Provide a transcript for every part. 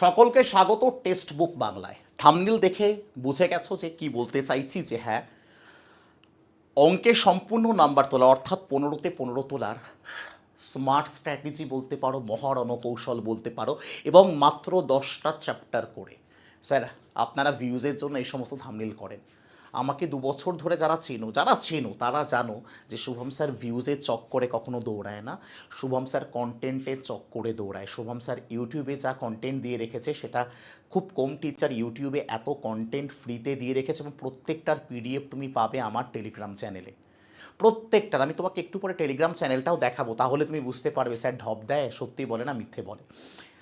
সকলকে স্বাগত text book বাংলায়। থামনিল দেখে বুঝে গেছো যে কি বলতে চাইছি যে হ্যাঁ অঙ্কে সম্পূর্ণ নাম্বার তোলা, অর্থাৎ পনেরোতে পনেরো তোলার স্মার্ট স্ট্র্যাটেজি বলতে পারো মহারণ কৌশল বলতে পারো, এবং মাত্র দশটা চ্যাপ্টার করে। স্যার, আপনারা ভিউজের জন্য এই সমস্ত থামনিল করেন। আমাকে দু বছর ধরে যারা চেনো যারা চেনো, তারা জানো যে শুভম স্যার ভিউজের চক্করে কখনো দৌড়ায় না। শুভম স্যার কন্টেন্টের চক্করে দৌড়ায়। শুভম স্যার ইউটিউবে যা কন্টেন্ট দিয়ে রেখেছে, সেটা খুব কম টিচার ইউটিউবে এত কন্টেন্ট ফ্রিতে দিয়ে রেখেছে এবং প্রত্যেকটার পিডিএফ তুমি পাবে আমার টেলিগ্রাম চ্যানেলে প্রত্যেকটার, আমি তোমাকে একটু পরে টেলিগ্রাম চ্যানেলটাও দেখাবো, তাহলে তুমি বুঝতে পারবে, স্যার ঢপ দেয়, সত্যি বলে না, মিথ্যে বলে।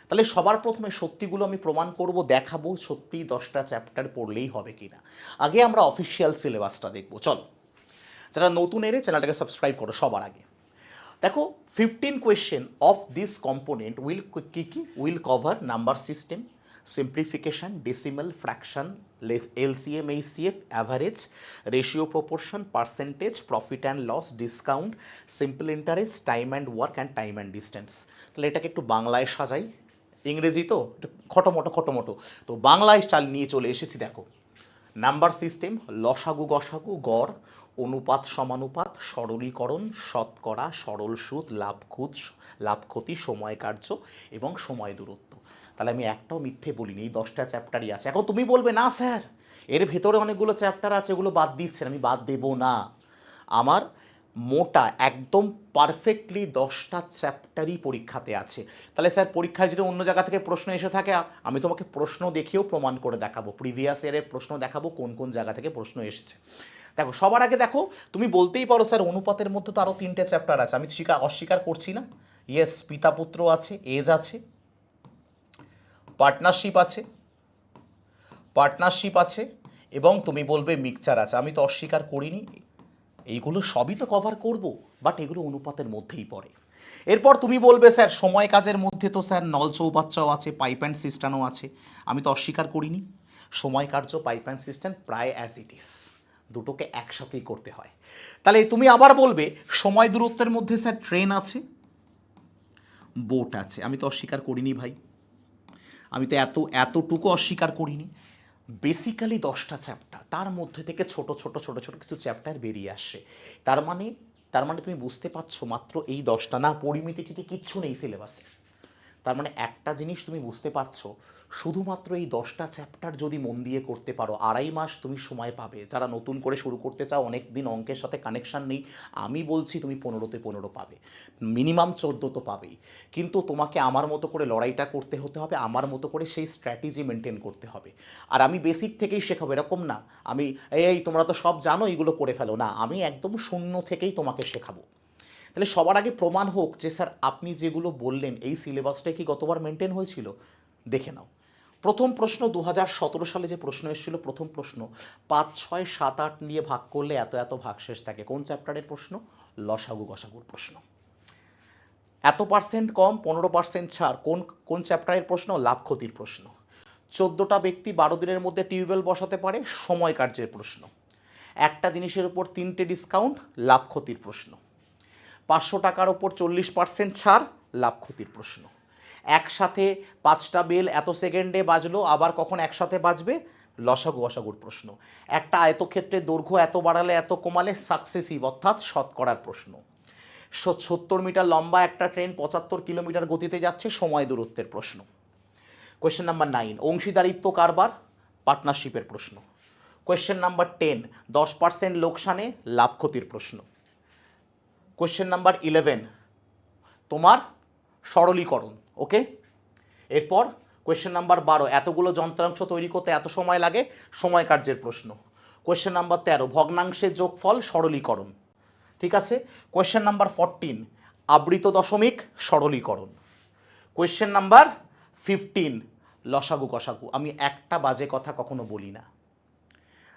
তাহলে সবার প্রথমে সত্যিগুলো আমি প্রমাণ করব, দেখাবো, সত্যি দশটা চ্যাপ্টার পড়লেই হবে কিনা। আগে আমরা অফিসিয়াল সিলেবাসটা দেখব, চলো। যারা নতুন এলে চ্যানেলটাকে সাবস্ক্রাইব করো সবার আগে। দেখো fifteen question of this component will কি কি? Will cover number system simplification decimal fraction LCM HCF average ratio proportion percentage profit and loss discount simple interest time and work and time and distance তাহলে এটাকে একটু বাংলায় সাজাই। ইংরেজি তো খটোমটো খটোমটো। তো বাংলায় চাল নিয়ে চলে এসেছি, দেখো। নাম্বার সিস্টেম, লসাগু, গসাগু, গড়, অনুপাত সমানুপাত, সরলীকরণ, শতকরা, সরল সুদ, লাভ খুদ লাভ ক্ষতি, সময় কার্য এবং সময় দূরত্ব। তাহলে আমি একটাও মিথ্যে বলিনি, এই দশটা চ্যাপ্টারই আছে। এখন তুমি বলবে, না, স্যার, এর ভেতরে অনেকগুলো চ্যাপ্টার আছে, এগুলো বাদ দিচ্ছেন, আমি বাদ দেবো না। আমার মোটা, একদম পারফেক্টলি দশটা চ্যাপ্টারই পরীক্ষাতে আছে। তাহলে স্যার, পরীক্ষায় যদি অন্য জায়গা থেকে প্রশ্ন এসে থাকে, আমি তোমাকে প্রশ্ন দেখিয়েও প্রমাণ করে দেখাবো। প্রিভিয়াস ইয়ারের প্রশ্ন দেখাবো কোন কোন জায়গা থেকে প্রশ্ন এসেছে। দেখো, সবার আগে দেখো, তুমি বলতেই পারো স্যার, অনুপাতের মধ্যে তো আরও তিনটে চ্যাপ্টার আছে। আমি স্বীকার, অস্বীকার করছি না। ইয়েস পিতা পুত্র আছে এজ আছে পার্টনারশিপ আছে পার্টনারশিপ আছে, এবং তুমি বলবে মিক্সচার আছে। আমি তো অস্বীকার করিনি। এইগুলো সবই তো কভার করব বাট এগুলো অনুপাতের মধ্যেই পড়ে। এরপর তুমি বলবে, স্যার, সময় কাজের মধ্যে তো, স্যার, নল চৌবাচ্চাও আছে পাইপ অ্যান্ড সিস্টেমও আছে। আমি তো অস্বীকার করিনি। সময় কার্য পাইপ অ্যান্ড সিস্টেম প্রায় অ্যাজ ইট ইস দুটোকে একসাথেই করতে হয়। তাহলে তুমি আবার বলবে, সময় দূরত্বের মধ্যে, স্যার ট্রেন আছে? বোট আছে। আমি তো অস্বীকার করিনি, ভাই। আমি তো এত, এতটুকু অস্বীকার করিনি। বেসিক্যালি দশটা চ্যাপ্টার তার মধ্যে থেকে ছোট ছোট ছোট ছোট কিছু চ্যাপ্টার বেরিয়ে আসে। তার মানে তার মানে তুমি বুঝতে পারছ মাত্র এই দশটা, না পরিমিতিটিতে কিচ্ছু নেই সিলেবাসে তার মানে একটা জিনিস তুমি বুঝতে পারছ শুধুমাত্র এই দশটা চ্যাপ্টার যদি মন দিয়ে করতে পারো, আড়াই মাস তুমি সময় পাবে। যারা নতুন করে শুরু করতে চাও অনেক দিন অঙ্কের সাথে কানেকশান নেই, আমি বলছি তুমি পনেরোতে পনেরো পাবে। মিনিমাম চোদ্দ তো পাবেই। কিন্তু তোমাকে আমার মতো করে লড়াইটা করতে হতে হবে, আমার মতো করে সেই স্ট্র্যাটেজি মেনটেন করতে হবে। আর আমি বেসিক থেকেই শেখাবো, এরকম না। আমি, এই তোমরা তো সব জানো এইগুলো করে ফেলো। না, আমি একদম শূন্য থেকেই তোমাকে শেখাবো। তাহলে সবার আগে প্রমাণ হোক যে, স্যার, আপনি যেগুলো বললেন, এই সিলেবাসটা কি গতবার মেনটেন হয়েছিল? দেখে নাও। প্রথম প্রশ্ন দু সালে যে প্রশ্ন এসেছিল, প্রথম প্রশ্ন পাঁচ, ছয়, সাত, আট নিয়ে ভাগ করলে এত এত ভাগশেষ থাকে। কোন চ্যাপ্টারের প্রশ্ন? লসাগু গসাগুর প্রশ্ন। এত পার্সেন্ট কম, পনেরো পার্সেন্ট ছাড়, কোন কোন চ্যাপ্টারের প্রশ্ন? লাভ ক্ষতির প্রশ্ন। চোদ্দোটা ব্যক্তি বারো দিনের মধ্যে টিউবওয়েল বসাতে পারে, সময় কার্যের প্রশ্ন। একটা জিনিসের উপর তিনটে ডিসকাউন্ট, লাভ ক্ষতির প্রশ্ন। পাঁচশো টাকার ওপর চল্লিশ পার্সেন্ট ছাড়, লাভ ক্ষতির প্রশ্ন। একসাথে পাঁচটা বেল এত সেকেন্ডে বাজলো, আবার কখন একসাথে বাজবে? লসাগু অসাগুর প্রশ্ন। একটা আয়তক্ষেত্রের দৈর্ঘ্য এত বাড়ালে, এত কমালে সাকসেসিভ অর্থাৎ শতকরার প্রশ্ন। সত্তর মিটার লম্বা একটা ট্রেন পঁচাত্তর কিলোমিটার গতিতে যাচ্ছে, সময় দূরত্বের প্রশ্ন। কোয়েশ্চেন নাম্বার নাইন অংশীদারিত্ব কারবার? পার্টনারশিপের প্রশ্ন। কোয়েশ্চেন নাম্বার টেন দশ পার্সেন্ট লোকসানে, লাভ ক্ষতির প্রশ্ন। কোয়েশ্চেন নাম্বার ইলেভেন তোমার সরলীকরণ। ওকে? এরপর কোয়েশ্চেন নাম্বার বারো, এতগুলো যন্ত্রাংশ তৈরি করতে এত সময় লাগে? সময় কার্যের প্রশ্ন। কোয়েশ্চেন নাম্বার তেরো, ভগ্নাংশের যোগফল সরলীকরণ। ঠিক আছে? কোয়েশ্চেন নাম্বার ফরটিন আবৃত দশমিক সরলীকরণ। কোয়েশ্চেন নাম্বার ফিফটিন লসাগু কসাগু। আমি একটা বাজে কথা কখনো বলি না।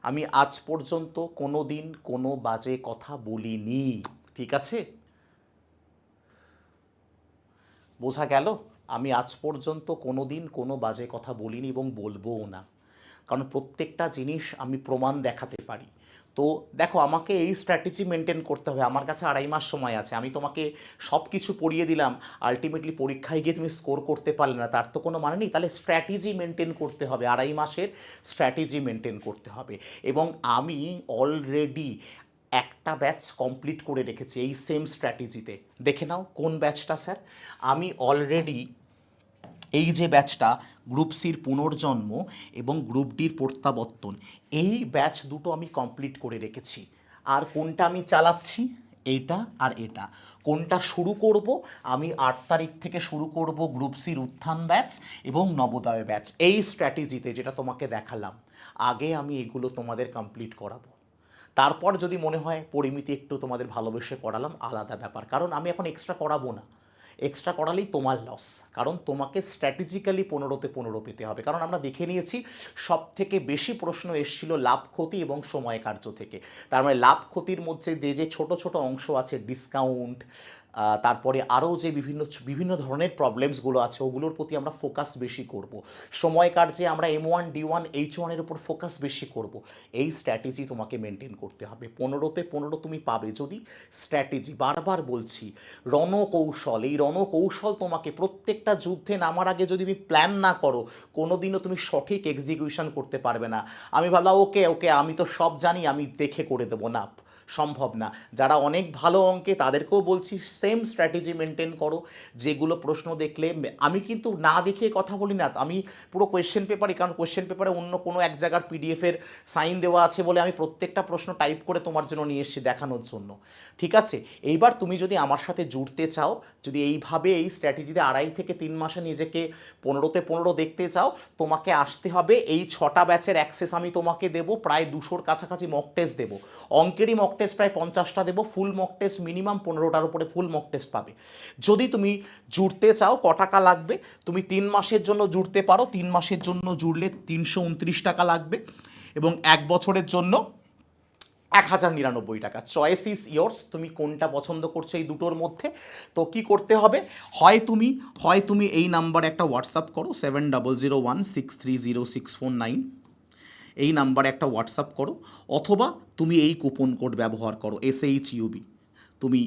আমি আজ পর্যন্ত কোনো দিন কোনো বাজে কথা বলিনি। ঠিক আছে? বোঝা গেল, আমি আজ পর্যন্ত কোনো দিন কোনো বাজে কথা বলিনি এবং বলবোও না। কারণ প্রত্যেকটা জিনিস আমি প্রমাণ দেখাতে পারি। তো দেখো, আমাকে এই স্ট্র্যাটেজি মেনটেন করতে হবে। আমার কাছে আড়াই মাস সময় আছে। আমি তোমাকে সব কিছু পড়িয়ে দিলাম। আলটিমেটলি পরীক্ষায় গিয়ে তুমি স্কোর করতে পারলে না। তার তো কোনো মানে নেই। তাহলে স্ট্র্যাটেজি মেনটেন করতে হবে। আড়াই মাসের স্ট্র্যাটেজি মেনটেন করতে হবে। এবং আমি অলরেডি একটা ব্যাচ কমপ্লিট করে রেখেছি এই সেম স্ট্র্যাটেজিতে দেখে নাও কোন ব্যাচটা স্যার আমি অলরেডি এই যে ব্যাচটা গ্রুপ সির পুনর্জন্ম এবং গ্রুপ ডির প্রত্যাবর্তন, এই ব্যাচ দুটো আমি কমপ্লিট করে রেখেছি। আর কোনটা আমি চালাচ্ছি? এইটা আর এটা। কোনটা শুরু করব? আমি আট তারিখ থেকে শুরু করব গ্রুপ সির উত্থান ব্যাচ এবং নবোদয় ব্যাচ এই স্ট্র্যাটেজিতে যেটা তোমাকে দেখালাম, আগে আমি এগুলো তোমাদের কমপ্লিট করাবো। তারপর যদি মনে হয়, পরিমিতি একটু তোমাদের ভালোবেসে করালাম, আলাদা ব্যাপার। কারণ আমি এখন এক্সট্রা করাবো না। এক্সট্রা করালেই তোমার লস কারণ তোমাকে স্ট্র্যাটেজিক্যালি পনেরোতে পনেরো পেতে হবে। কারণ আমরা দেখে নিয়েছি সব থেকে বেশি প্রশ্ন এসেছিল লাভ, ক্ষতি এবং সময় কার্য থেকে। তার মানে লাভ, ক্ষতির মধ্যে যে যে ছোট ছোট অংশ আছে ডিসকাউন্ট তারপরে আরও যে বিভিন্ন বিভিন্ন ধরনের প্রবলেমসগুলো আছে, ওগুলোর প্রতি আমরা ফোকাস বেশি করব। সময় কার্যে আমরা M one D one H ওয়ানের উপর ফোকাস বেশি করব, এই স্ট্র্যাটেজি তোমাকে মেনটেন করতে হবে। পনেরোতে পনেরো তুমি পাবে। যদি স্ট্র্যাটেজি বারবার বলছি, রণকৌশল, এই রণকৌশল তোমাকে প্রত্যেকটা যুদ্ধে নামার আগে যদি তুমি প্ল্যান না করো, কোনোদিনও তুমি সঠিক এক্সিকিউশন করতে পারবে না। আমি ভাবলাম, ওকে ওকে, আমি তো সব জানি, আমি দেখে করে দেবো। না সম্ভব না। যারা অনেক ভালো অঙ্কে তাদেরকেও বলছি সেম স্ট্র্যাটেজি মেনটেন করো। যেগুলো প্রশ্ন দেখলে আমি কিন্তু না দেখে কথা বলি না। আমি পুরো কোয়েশ্চেন পেপারই কারণ কোয়েশ্চেন পেপারে অন্য কোনো এক জায়গার পিডিএফের সাইন দেওয়া আছে বলে আমি প্রত্যেকটা প্রশ্ন টাইপ করে তোমার জন্য নিয়ে এসেছি দেখানোর জন্য। ঠিক আছে? এইবার তুমি যদি আমার সাথে জুড়তে চাও, যদি এইভাবে এই স্ট্র্যাটেজিতে আড়াই থেকে তিন মাসে নিজেকে পনেরোতে পনেরো দেখতে চাও, তোমাকে আসতে হবে এই ছটা ব্যাচের অ্যাক্সেস আমি তোমাকে দেবো, প্রায় দুশোর কাছাকাছি মক টেস্ট দেবো। অঙ্কেরই মক টেস্ট প্রায় পঞ্চাশটা দেবো ফুল মক টেস্ট মিনিমাম পনেরোটার উপরে ফুল মক টেস্ট পাবে। যদি তুমি জুড়তে চাও, ক টাকা লাগবে, তুমি তিন মাসের জন্য জুড়তে পারো, তিন মাসের জন্য জুড়লে তিনশো উনত্রিশ টাকা লাগবে এবং এক বছরের জন্য এক হাজার নিরানব্বই টাকা। চয়েস ইজ ইয়োর্স তুমি কোনটা পছন্দ করছ এই দুটোর মধ্যে। তো কি করতে হবে? হয় তুমি হয় তুমি এই নাম্বারে একটা হোয়াটসঅ্যাপ করো seven double zero one six three zero six four nine এই নাম্বারে একটা হোয়াটসঅ্যাপ করো, অথবা তুমি এই কুপন কোড ব্যবহার করো এস এইচ ইউবি তুমি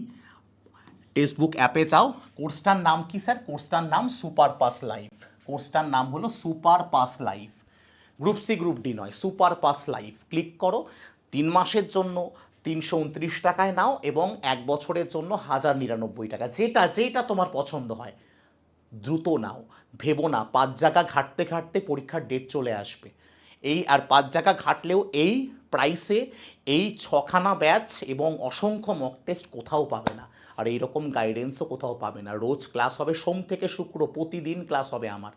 টেক্সটবুক অ্যাপে চাও কোর্সটার নাম কি স্যার কোর্সটার নাম সুপার পাস লাইফ কোর্সটার নাম হলো super pass life group C group D নয় সুপার পাস লাইফ ক্লিক করো, তিন মাসের জন্য তিনশো উনত্রিশ টাকায় নাও এবং এক বছরের জন্য হাজার নিরানব্বই টাকা। যেটা যেটা তোমার পছন্দ হয়, দ্রুত নাও। ভেবো না, পাঁচ জায়গা ঘাটতে ঘাটতে পরীক্ষার ডেট চলে আসবে। এই আর পাঁচ জায়গা ঘাটলেও এই প্রাইসে এই ছখানা ব্যাচ এবং অসংখ্য মক টেস্ট কোথাও পাবে না। আর এইরকম গাইডেন্সও কোথাও পাবে না। রোজ ক্লাস হবে সোম থেকে শুক্র, প্রতিদিন ক্লাস হবে আমার।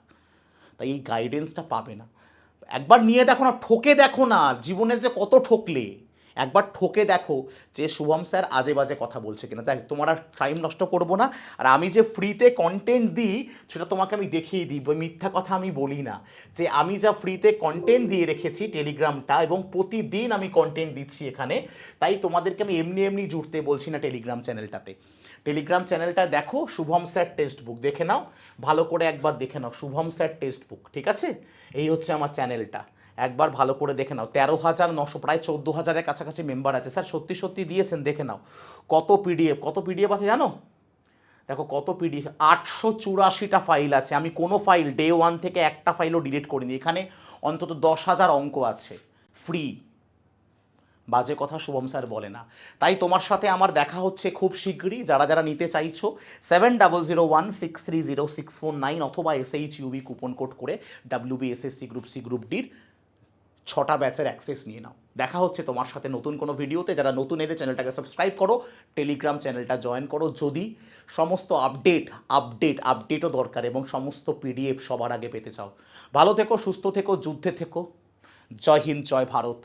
তাই এই গাইডেন্সটা পাবে না। একবার নিয়ে দেখো না, ঠকে দেখো না। জীবনে কত ঠকলে। একবার ঠকে দেখো যে শুভম স্যার আজে বাজে কথা বলছে কিনা। দেখ, তোমার আর টাইম নষ্ট করব না। আর আমি যে ফ্রিতে কন্টেন্ট দিই, সেটা তোমাকে আমি দেখিয়ে দিই। মিথ্যা কথা আমি বলি না। যে আমি যা ফ্রিতে কন্টেন্ট দিয়ে রেখেছি টেলিগ্রামটা, এবং প্রতিদিন আমি কন্টেন্ট দিচ্ছি এখানে, তাই তোমাদেরকে আমি এমনি এমনি জুড়তে বলছি না টেলিগ্রাম চ্যানেলটাতে টেলিগ্রাম চ্যানেলটা দেখো, শুভম স্যার টেক্সট বুক দেখে নাও। ভালো করে একবার দেখে নাও, শুভম স্যার টেক্সট বুক ঠিক আছে? এই হচ্ছে আমার চ্যানেলটা একবার ভালো করে দেখে নাও। তেরো হাজার নশো, প্রায় চোদ্দ হাজারের কাছাকাছি মেম্বার আছে। স্যার, সত্যি সত্যি দিয়েছেন, দেখে নাও। কত পিডিএফ কত পিডিএফ আছে জানো? দেখো, কত পিডিএফ আটশো চুরাশিটা ফাইল আছে। আমি কোনো ফাইল ডে ওয়ান থেকে একটা ফাইলও ডিলিট করিনি। এখানে অন্তত দশ হাজার অঙ্ক আছে ফ্রি বাজে কথা শুভম স্যার বলে না। তাই তোমার সাথে আমার দেখা হচ্ছে খুব শীঘ্রই। যারা যারা নিতে চাইছো seven double zero one six three zero six four nine অথবা এসএইচ ইউবি কুপন কোড করে W B SSC group C group ডির ছটা ব্যাচের অ্যাক্সেস নিয়ে নাও। দেখা হচ্ছে তোমার সাথে নতুন কোনো ভিডিওতে যারা নতুন এলে চ্যানেলটাকে সাবস্ক্রাইব করো টেলিগ্রাম চ্যানেলটা জয়েন করো। যদি সমস্ত আপডেট আপডেট আপডেটও দরকার এবং সমস্ত পিডিএফ সবার আগে পেতে চাও। ভালো থেকো, সুস্থ থেকো, যুদ্ধে থেকো। জয় হিন্দ, জয় ভারত।